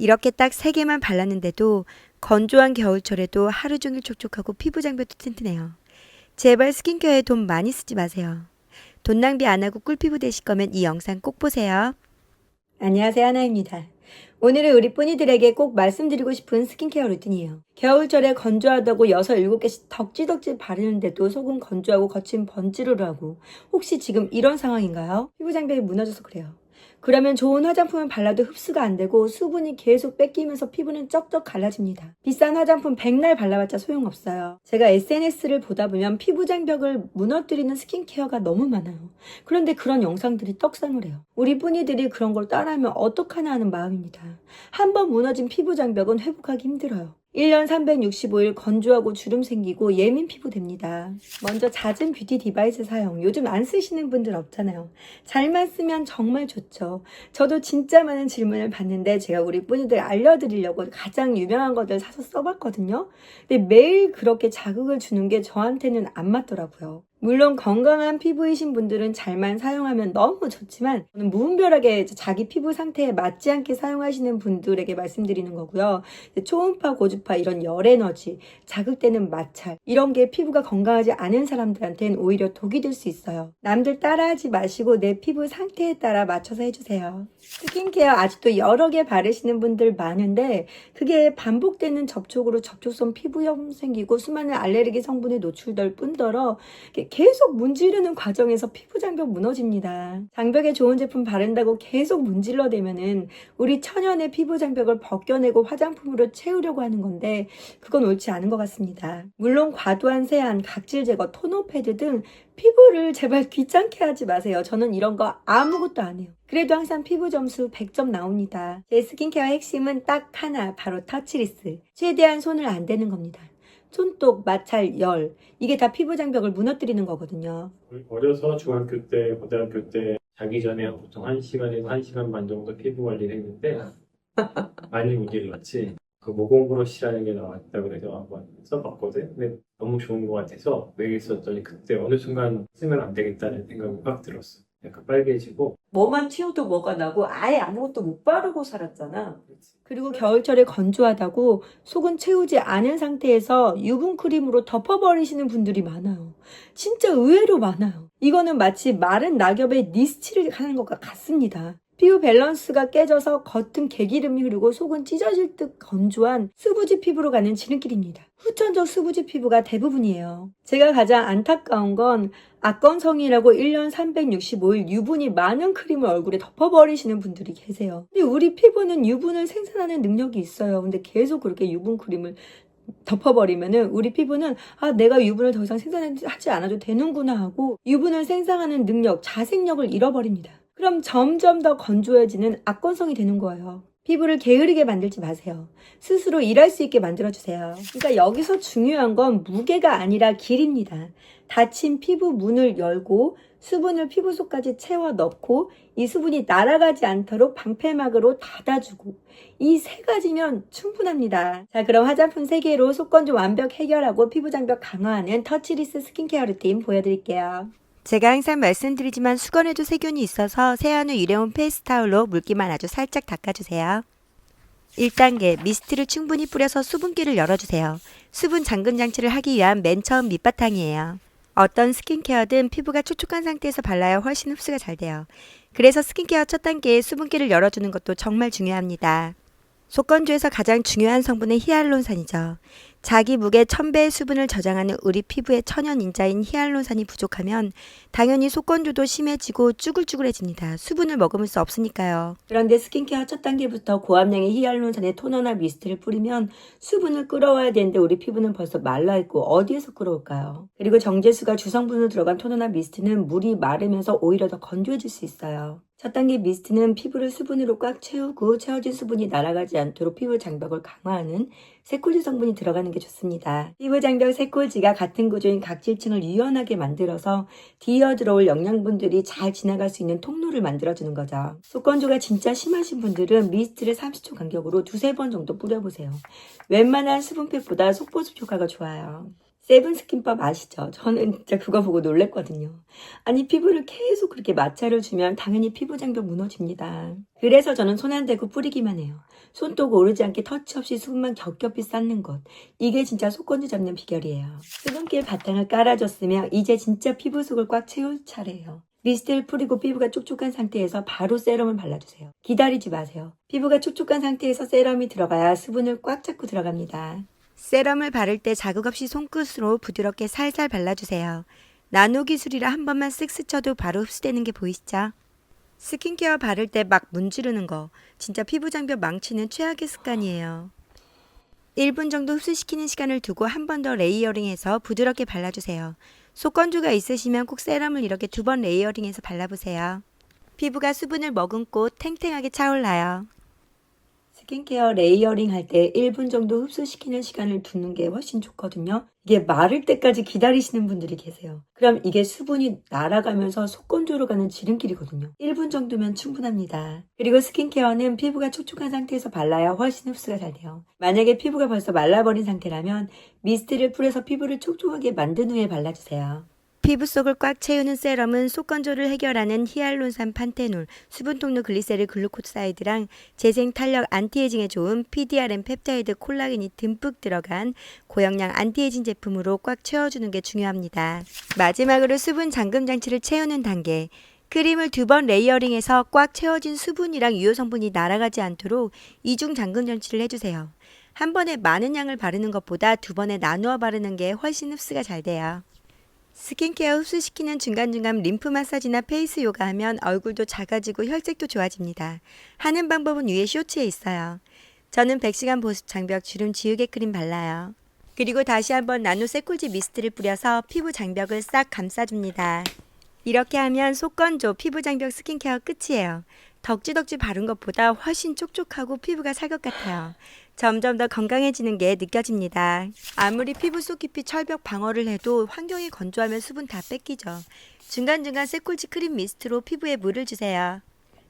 이렇게 딱 3개만 발랐는데도 건조한 겨울철에도 하루 종일 촉촉하고 피부 장벽도 튼튼해요. 제발 스킨케어에 돈 많이 쓰지 마세요. 돈 낭비 안 하고 꿀피부 되실 거면 이 영상 꼭 보세요. 안녕하세요. 하나입니다. 오늘은 우리 뿌니들에게 꼭 말씀드리고 싶은 스킨케어 루틴이에요. 겨울철에 건조하다고 6, 7개씩 덕지덕지 바르는데도 속은 건조하고 겉은 번지르르 하고 혹시 지금 이런 상황인가요? 피부 장벽이 무너져서 그래요. 그러면 좋은 화장품을 발라도 흡수가 안 되고 수분이 계속 뺏기면서 피부는 쩍쩍 갈라집니다. 비싼 화장품 백날 발라봤자 소용없어요. 제가 SNS를 보다 보면 피부 장벽을 무너뜨리는 스킨케어가 너무 많아요. 그런데 그런 영상들이 떡상을 해요. 우리 뿌니들이 그런 걸 따라하면 어떡하나 하는 마음입니다. 한번 무너진 피부 장벽은 회복하기 힘들어요. 1년 365일 건조하고 주름 생기고 예민 피부 됩니다. 먼저 잦은 뷰티 디바이스 사용. 요즘 안 쓰시는 분들 없잖아요. 잘만 쓰면 정말 좋죠. 저도 진짜 많은 질문을 받는데 제가 우리 뿌니들 알려드리려고 가장 유명한 것들 사서 써봤거든요. 근데 매일 그렇게 자극을 주는 게 저한테는 안 맞더라고요. 물론 건강한 피부이신 분들은 잘만 사용하면 너무 좋지만 무분별하게 자기 피부 상태에 맞지 않게 사용하시는 분들에게 말씀드리는 거고요. 초음파, 고주파 이런 열 에너지, 자극되는 마찰 이런 게 피부가 건강하지 않은 사람들한테는 오히려 독이 될 수 있어요. 남들 따라하지 마시고 내 피부 상태에 따라 맞춰서 해주세요. 스킨케어 아직도 여러 개 바르시는 분들 많은데 그게 반복되는 접촉으로 접촉성 피부염 생기고 수많은 알레르기 성분에 노출될 뿐더러 계속 문지르는 과정에서 피부 장벽 무너집니다. 장벽에 좋은 제품 바른다고 계속 문질러대면은 우리 천연의 피부 장벽을 벗겨내고 화장품으로 채우려고 하는 건데 그건 옳지 않은 것 같습니다. 물론 과도한 세안, 각질 제거, 토너 패드 등 피부를 제발 귀찮게 하지 마세요. 저는 이런 거 아무것도 안 해요. 그래도 항상 피부 점수 100점 나옵니다. 제 스킨케어 핵심은 딱 하나, 바로 터치리스. 최대한 손을 안 대는 겁니다. 손톱, 마찰, 열. 이게 다 피부 장벽을 무너뜨리는 거거든요. 어려서 중학교 때, 고등학교 때 자기 전에 보통 1시간에서 1시간 반 정도 피부 관리를 했는데 많이 문질렀지. 그 모공 브러쉬라는 게 나왔다고 그래서 한번 써봤거든. 근데 너무 좋은 것 같아서 매일 썼더니 그때 어느 순간 쓰면 안 되겠다는 생각이 확 들었어. 약간 빨개지고 뭐만 튀어도 뭐가 나고 아예 아무것도 못 바르고 살았잖아. 그리고 겨울철에 건조하다고 속은 채우지 않은 상태에서 유분 크림으로 덮어버리시는 분들이 많아요. 진짜 의외로 많아요. 이거는 마치 마른 낙엽에 니스치를 하는 것과 같습니다. 피부 밸런스가 깨져서 겉은 개기름이 흐르고 속은 찢어질 듯 건조한 수부지 피부로 가는 지름길입니다. 후천적 수부지 피부가 대부분이에요. 제가 가장 안타까운 건 악건성이라고 1년 365일 유분이 많은 크림을 얼굴에 덮어버리시는 분들이 계세요. 근데 우리 피부는 유분을 생산하는 능력이 있어요. 근데 계속 그렇게 유분 크림을 덮어버리면은 우리 피부는 아 내가 유분을 더 이상 생산하지 않아도 되는구나 하고 유분을 생산하는 능력, 자생력을 잃어버립니다. 그럼 점점 더 건조해지는 악건성이 되는 거예요. 피부를 게으르게 만들지 마세요. 스스로 일할 수 있게 만들어주세요. 그러니까 여기서 중요한 건 무게가 아니라 길입니다. 닫힌 피부 문을 열고 수분을 피부 속까지 채워 넣고 이 수분이 날아가지 않도록 방패막으로 닫아주고 이 세 가지면 충분합니다. 자 그럼 화장품 3개로 속건조 완벽 해결하고 피부 장벽 강화하는 터치리스 스킨케어 루틴 보여드릴게요. 제가 항상 말씀드리지만 수건에도 세균이 있어서 세안 후 일회용 페이스 타올로 물기만 아주 살짝 닦아주세요. 1단계 미스트를 충분히 뿌려서 수분기를 열어주세요. 수분 잠금 장치를 하기 위한 맨 처음 밑바탕이에요. 어떤 스킨케어든 피부가 촉촉한 상태에서 발라야 훨씬 흡수가 잘 돼요. 그래서 스킨케어 첫 단계에 수분기를 열어주는 것도 정말 중요합니다. 속건조에서 가장 중요한 성분은 히알론산이죠. 자기 무게 1000배의 수분을 저장하는 우리 피부의 천연 인자인 히알론산이 부족하면 당연히 속건조도 심해지고 쭈글쭈글해집니다. 수분을 머금을 수 없으니까요. 그런데 스킨케어 첫 단계부터 고함량의 히알론산의 토너나 미스트를 뿌리면 수분을 끌어와야 되는데 우리 피부는 벌써 말라있고 어디에서 끌어올까요? 그리고 정제수가 주성분으로 들어간 토너나 미스트는 물이 마르면서 오히려 더 건조해질 수 있어요. 첫 단계 미스트는 피부를 수분으로 꽉 채우고 채워진 수분이 날아가지 않도록 피부 장벽을 강화하는 세콜지 성분이 들어가는 게 좋습니다. 피부 장벽 세콜지가 같은 구조인 각질층을 유연하게 만들어서 뒤어 들어올 영양분들이 잘 지나갈 수 있는 통로를 만들어주는 거죠. 속건조가 진짜 심하신 분들은 미스트를 30초 간격으로 두세 번 정도 뿌려보세요. 웬만한 수분팩보다 속보습 효과가 좋아요. 세븐 스킨법 아시죠? 저는 진짜 그거 보고 놀랬거든요. 아니 피부를 계속 그렇게 마찰을 주면 당연히 피부 장벽 무너집니다. 그래서 저는 손 안 대고 뿌리기만 해요. 손도 고르지 않게 터치 없이 수분만 겹겹이 쌓는 것. 이게 진짜 속건조 잡는 비결이에요. 수분길 바탕을 깔아줬으면 이제 진짜 피부 속을 꽉 채울 차례예요. 미스트를 뿌리고 피부가 촉촉한 상태에서 바로 세럼을 발라주세요. 기다리지 마세요. 피부가 촉촉한 상태에서 세럼이 들어가야 수분을 꽉 잡고 들어갑니다. 세럼을 바를 때 자극 없이 손끝으로 부드럽게 살살 발라주세요. 나노 기술이라 한 번만 쓱 스쳐도 바로 흡수되는 게 보이시죠? 스킨케어 바를 때 막 문지르는 거 진짜 피부 장벽 망치는 최악의 습관이에요. 1분 정도 흡수시키는 시간을 두고 한 번 더 레이어링해서 부드럽게 발라주세요. 속건조가 있으시면 꼭 세럼을 이렇게 두 번 레이어링해서 발라보세요. 피부가 수분을 머금고 탱탱하게 차올라요. 스킨케어 레이어링 할 때 1분 정도 흡수시키는 시간을 두는 게 훨씬 좋거든요. 이게 마를 때까지 기다리시는 분들이 계세요. 그럼 이게 수분이 날아가면서 속건조로 가는 지름길이거든요. 1분 정도면 충분합니다. 그리고 스킨케어는 피부가 촉촉한 상태에서 발라야 훨씬 흡수가 잘 돼요. 만약에 피부가 벌써 말라버린 상태라면 미스트를 풀어서 피부를 촉촉하게 만든 후에 발라주세요. 피부 속을 꽉 채우는 세럼은 속건조를 해결하는 히알론산 판테놀, 수분 통로 글리세릴 글루코사이드랑 재생 탄력 안티에이징에 좋은 PDRM 펩타이드 콜라겐이 듬뿍 들어간 고영양 안티에이징 제품으로 꽉 채워주는 게 중요합니다. 마지막으로 수분 잠금 장치를 채우는 단계. 크림을 두 번 레이어링해서 꽉 채워진 수분이랑 유효 성분이 날아가지 않도록 이중 잠금 장치를 해주세요. 한 번에 많은 양을 바르는 것보다 두 번에 나누어 바르는 게 훨씬 흡수가 잘 돼요. 스킨케어 흡수시키는 중간중간 림프 마사지나 페이스 요가 하면 얼굴도 작아지고 혈색도 좋아집니다. 하는 방법은 위에 쇼츠에 있어요. 저는 100시간 보습 장벽 주름 지우개 크림 발라요. 그리고 다시 한번 나노 세콜지 미스트를 뿌려서 피부 장벽을 싹 감싸줍니다. 이렇게 하면 속건조 피부 장벽 스킨케어 끝이에요. 덕지덕지 바른 것보다 훨씬 촉촉하고 피부가 살 것 같아요. 점점 더 건강해지는 게 느껴집니다. 아무리 피부 속 깊이 철벽 방어를 해도 환경이 건조하면 수분 다 뺏기죠. 중간중간 세콜지 크림 미스트로 피부에 물을 주세요.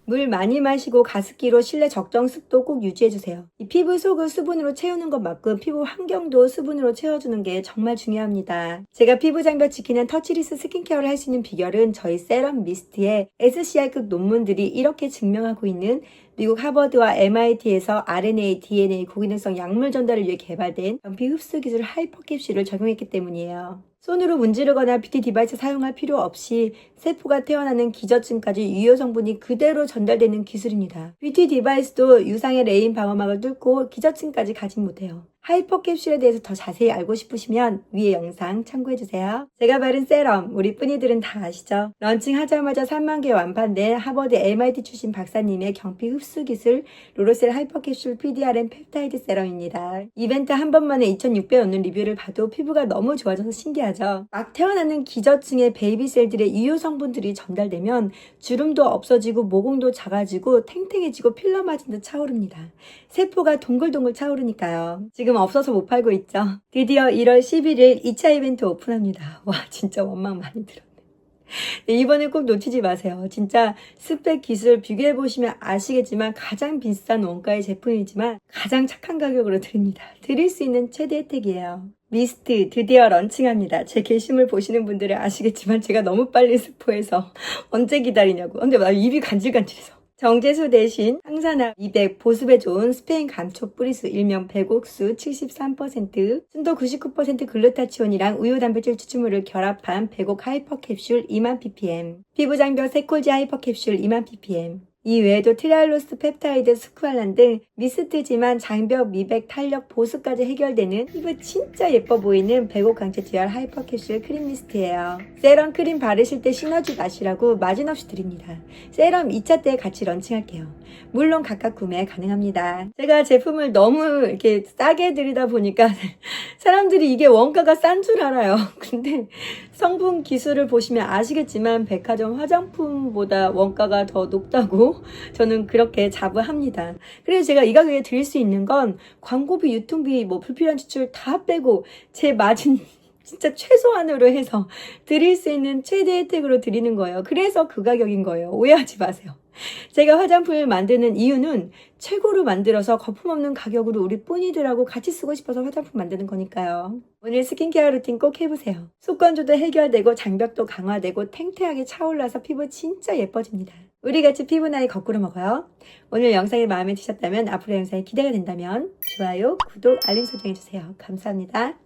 물 많이 마시고 가습기로 실내 적정 습도 꼭 유지해주세요. 이 피부 속을 수분으로 채우는 것만큼 피부 환경도 수분으로 채워주는 게 정말 중요합니다. 제가 피부 장벽 지키는 터치리스 스킨케어를 할 수 있는 비결은 저희 세럼 미스트에 SCR급 논문들이 이렇게 증명하고 있는 미국 하버드와 MIT에서 RNA, DNA 고기능성 약물 전달을 위해 개발된 변피 흡수 기술 하이퍼캡슐을 적용했기 때문이에요. 손으로 문지르거나 뷰티 디바이스 사용할 필요 없이 세포가 태어나는 기저층까지 유효 성분이 그대로 전달되는 기술입니다. 뷰티 디바이스도 유상의 레인 방어막을 뚫고 기저층까지 가진 못해요. 하이퍼캡슐에 대해서 더 자세히 알고 싶으시면 위에 영상 참고해주세요. 제가 바른 세럼, 우리 뿌니들은 다 아시죠? 런칭하자마자 3만 개 완판된 하버드 MIT 출신 박사님의 경피 흡수 기술 로로셀 하이퍼캡슐 PDRM 펩타이드 세럼입니다. 이벤트 한 번만에 2,600원 넘는 리뷰를 봐도 피부가 너무 좋아져서 신기하죠? 막 태어나는 기저층의 베이비셀들의 유효 성분들이 전달되면 주름도 없어지고 모공도 작아지고 탱탱해지고 필러 듯 차오릅니다. 세포가 동글동글 차오르니까요. 지금 없어서 못 팔고 있죠. 드디어 1월 11일 2차 이벤트 오픈합니다. 와, 진짜 원망 많이 들었네. 네, 이번에 꼭 놓치지 마세요. 진짜 스펙 기술 비교해 보시면 아시겠지만 가장 비싼 원가의 제품이지만 가장 착한 가격으로 드립니다. 드릴 수 있는 최대 혜택이에요. 미스트 드디어 런칭합니다. 제 게시물 보시는 분들은 아시겠지만 제가 너무 빨리 스포해서 언제 기다리냐고. 근데 나 입이 간질간질해서. 정제수 대신 항산화 200 보습에 좋은 스페인 감초 뿌리수 일명 백옥수 73% 순도 99% 글루타치온이랑 우유 단백질 추출물을 결합한 백옥 하이퍼 캡슐 2만 ppm 피부 장벽 세콜지 하이퍼 캡슐 2만 ppm 이 외에도 트리알로스 펩타이드 스쿠알란 등 미스트지만 장벽 미백 탄력 보습까지 해결되는 피부 진짜 예뻐 보이는 백옥 강체 듀얼 하이퍼 캡슐 크림 미스트예요. 세럼 크림 바르실 때 시너지 나시라고 마진 없이 드립니다. 세럼 2차 때 같이 런칭할게요. 물론 각각 구매 가능합니다. 제가 제품을 너무 이렇게 싸게 드리다 보니까 사람들이 이게 원가가 싼 줄 알아요. 근데 성분 기술을 보시면 아시겠지만 백화점 화장품보다 원가가 더 높다고 저는 그렇게 자부합니다. 그래서 제가 이 가격에 드릴 수 있는 건 광고비, 유통비, 뭐 불필요한 지출 다 빼고 제 마진 진짜 최소한으로 해서 드릴 수 있는 최대 혜택으로 드리는 거예요. 그래서 그 가격인 거예요. 오해하지 마세요. 제가 화장품을 만드는 이유는 최고로 만들어서 거품 없는 가격으로 우리 뿌니들하고 같이 쓰고 싶어서 화장품 만드는 거니까요. 오늘 스킨케어 루틴 꼭 해보세요. 속건조도 해결되고 장벽도 강화되고 탱탱하게 차올라서 피부 진짜 예뻐집니다. 우리 같이 피부 나이 거꾸로 먹어요. 오늘 영상이 마음에 드셨다면 앞으로 영상이 기대가 된다면 좋아요, 구독, 알림 설정해주세요. 감사합니다.